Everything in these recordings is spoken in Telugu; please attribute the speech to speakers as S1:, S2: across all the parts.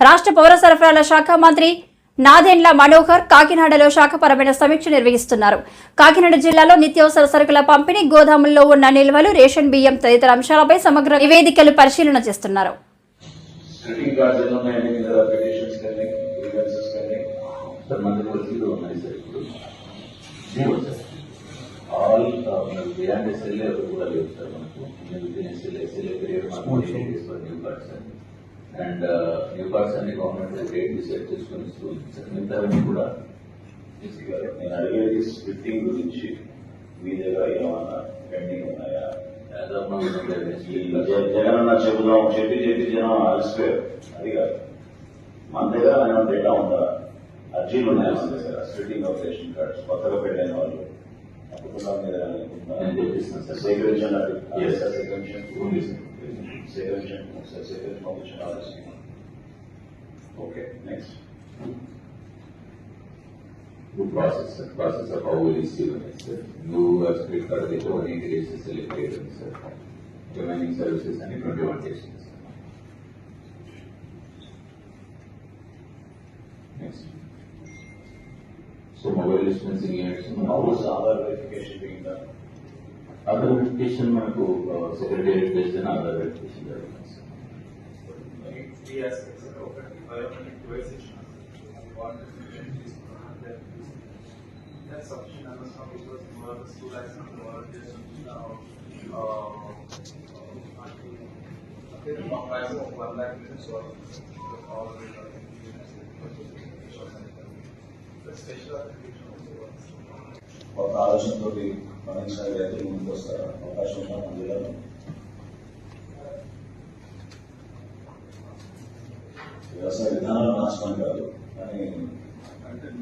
S1: రాష్ట్ర పౌర సరఫరాల శాఖ మంత్రి నాదెండ్ల మనోహర్ కాకినాడలో శాఖపరమైన సమీక్ష నిర్వహిస్తున్నారు. కాకినాడ జిల్లాలో నిత్యావసర సరుకుల పంపిణీ గోదాముల్లో ఉన్న నిల్వలు రేషన్ బియ్యం తదితర అంశాలపై సమగ్ర నివేదికలు పరిశీలన చేస్తున్నారు.
S2: ఆల్ అండి అండ్ న్యూ కార్డ్స్ అన్ని గవర్నమెంట్ రేట్ డిసైడ్ చేసుకొని మిగతావన్నీ కూడా
S3: నేను అడిగేది స్ప్లిట్టింగ్ గురించి మీ దగ్గర ఏమన్నా పెండింగ్ ఉన్నాయా? జగన్ చెబుదాం చెప్పి చెప్పి జనం అలసిపోయారు. అది కాదు. మన దగ్గర ఏమైనా డేటా ఉందా? అర్జీలు ఉన్నాయా మన దగ్గర? స్ప్లిట్టింగ్ ఆఫ్ రేషన్ కార్డ్స్ కొత్తగా పెట్టిన వాళ్ళు. కుటుంబం మీద. సేకరించండి. సేకరించండి.
S2: Seventeen,
S3: I said seven thousand dollars. Okay, next.
S2: The process, The process of our receiving, sir. No aspect for the only days is selected, sir. demanding services and implementations. Next. So mobile dispensing units.
S3: How was our verification being done?
S2: other verification మనకు secretariat based and other verification జరుగుతుంది, sir.
S4: త్రీ ఆస్పెక్ట్స్ ఒకటి బయోమెట్రిక్ డివైస్ ఇచ్చిన వాటర్ తీసుకున్నాను that sufficient understand because work two lakhs work చేస్తున్నాను మా ప్రైస్ ఒక వన్ ల్యాక్ మీటర్స్ స్పెషల్
S3: ముందుకు వస్తారు? అవకాశం ఉన్న మన జిల్లాలో వ్యవసాయ విధానాలు నాశనం కాదు కానీ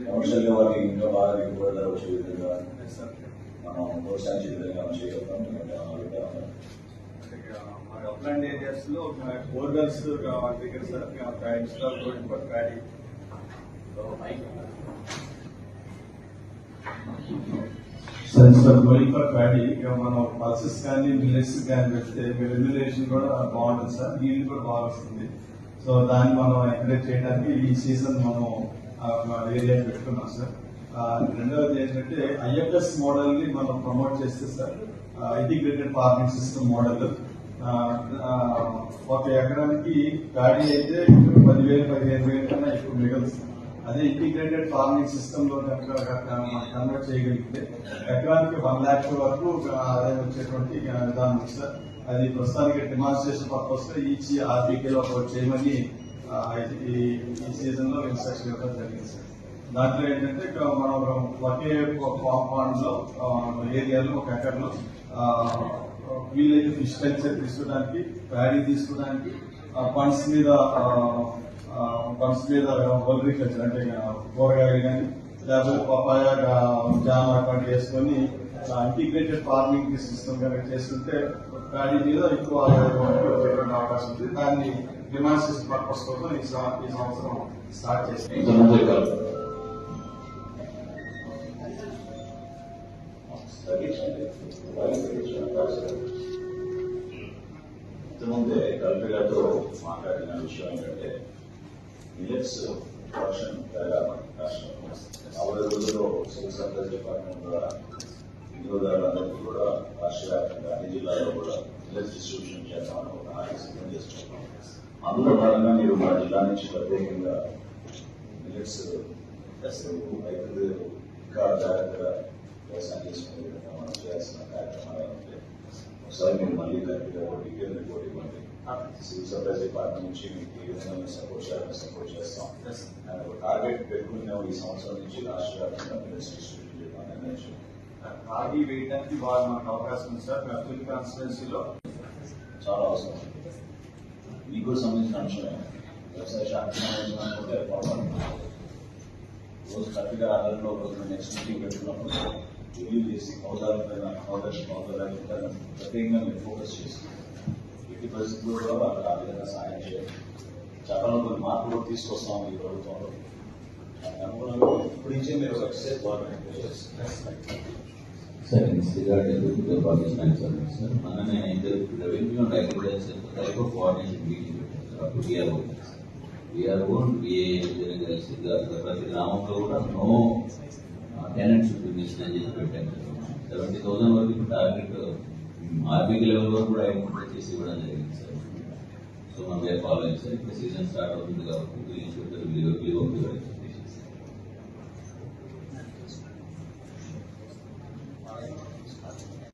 S3: కమర్షియల్గా ఇంకా బాగా దిగుబడి ధర వచ్చే విధంగా మనం ప్రోత్సహించే విధంగా మనం చేయగలుగుతాం. ఎందుకంటే
S4: అప్లాండ్ ఏరియాస్లో బోర్డర్స్ దగ్గర sir install road for paddy sir sir going for paddy ఇక మనం పల్సెస్ కానీ మిల్లెట్స్ కానీ పెడితే రెమ్యులేషన్ కూడా బాగుంటుంది సార్ నీళ్ళు కూడా బాగా వస్తుంది. సో దాన్ని మనం ఎంకరేజ్ చేయడానికి ఈ సీజన్ మనం ఏరియా పెట్టుకున్నాం సార్. రెండవది ఏంటంటే ఐఎఫ్ఎస్ మోడల్ని మనం ప్రమోట్ చేస్తే sir integrated farming system model. ఒక ఎకరానికి గాడి అయితే పదివేలు పదిహేను వేల కన్నా ఎక్కువ మిగులుతుంది అదే ఇంటిగ్రేటెడ్ ఫార్మింగ్ సిస్టమ్లో కనుక కన్వర్ట్ చేయగలిగితే ఎకరానికి వన్ ల్యాక్ వరకు ఆదాయం వచ్చేటువంటి విధానం ఉంది సార్. అది ప్రస్తుతానికి డిమాన్స్ట్రేషన్ పర్పస్ ఈచ్ ఆర్బీకేలో ఒక చేయమని ఈ సీజన్లో ఇన్స్ట్రక్షన్ ఇవ్వడం జరిగింది సార్. దాంట్లో ఏంటంటే మనం ఒకే కాంపౌండ్లో ఏరియాలో ఒక ఎకర్లో వీలైతే ఫిష్ కల్చర్ తీసుకోవడానికి ప్యాడీ తీసుకోవడానికి ఫండ్స్ మీద పంప్స్ మీద అగ్రికల్చర్ అంటే కూరగాయలు కానీ లేకపోతే పపాయ జామ అటువంటి వేసుకొని ఇంటిగ్రేటెడ్ ఫార్మింగ్ సిస్టమ్ కనుక చేసుకుంటే ప్యాడీ మీద ఎక్కువ ఆదాయం అవకాశం ఉంది దాన్ని డిమాన్స్ట్రేషన్ పర్పస్ కోసం ఈ సంవత్సరం స్టార్ట్ చేసింది
S2: ఇంతకుముందే కాదు.
S3: గారితో మాట్లాడిన విషయం ఏంటంటే మిలెట్స్ ప్రొడక్షన్ పెరగాలి రాష్ట్రంలో అవే రోజుల్లో సివిల్ సప్లైస్ డిపార్ట్మెంట్ ద్వారా వినియోగదారులందరికీ కూడా రాష్ట్ర వ్యాప్తంగా అన్ని జిల్లాల్లో కూడా మిలెట్స్ డిస్ట్రిబ్యూషన్ చేద్దామని ఒక హామీ సిద్ధం చేస్తున్నాం అందులో భాగంగా మీరు మా జిల్లా నుంచి ప్రత్యేకంగా మిలెట్స్ రైతులు ఇంకా జాగ్రత్తగా వ్యవసాయం చేసుకునే విధంగా మనం చేయాల్సిన కార్యక్రమాలు ఉంటాయి ఒకసారి మీరు మళ్ళీ కరెక్ట్గా డీటెయిల్ రిపోర్ట్ ఇవ్వండి సివిల్ సప్లైస్ డిపార్ట్మెంట్ నుంచి మీకు ఏ విధంగా సపోర్ట్ చేయాలని సపోర్ట్ చేస్తాం అండ్ ఒక టార్గెట్ పెట్టుకున్నాం ఈ సంవత్సరం నుంచి రాష్ట్ర వ్యాప్తంగా మిలెట్స్ డిస్ట్రిబ్యూషన్ చేయాలని నిర్ణయించాం
S4: రాగి వేయడానికి వాళ్ళు మనకు అవకాశం ఉంది సార్ అబ్దుల్ కాన్స్టిట్యున్సీలో
S3: చాలా అవసరం మీకు కూడా సంబంధించిన అంశమే వ్యవసాయ శాఖ సంబంధించిన అనుకుంటే బాగుంటుంది రోజు కరెక్ట్గా ఆధారంలో రోజు నెక్స్ట్ మీటింగ్ పెట్టుకున్నప్పుడు రివ్యూ చేసి హోదాల పైన హోదా హోదాల పైన ప్రత్యేకంగా మీరు ఫోకస్ చేసి ఎట్టి పరిస్థితుల్లో కూడా వాళ్ళకి ఆ విధంగా సాయం చేయాలి. చట్టంలో కొన్ని మార్పులు తీసుకొస్తాం ఈ ప్రభుత్వంలో. అనుగుణంగా ఇప్పుడు నుంచే మీరు ఒక excise government
S2: Sir, in this regard, I మననే revenue and agriculture type of coordination meeting పెట్టారు అప్పుడు డిఆర్ఓ ప్రతి గ్రామంలో కూడా నో మిషన్ అని చెప్పి సెవెంటీ థౌసండ్ వరకు టార్గెట్ ఆర్బీకి లెవెల్ వరకు కూడా ఐడెంటిఫై చేసి ఇవ్వడం జరిగింది సార్. సో మన ఫాలో అయింది సార్. ఇప్పుడు సీజన్ స్టార్ట్ అవుతుంది కాబట్టి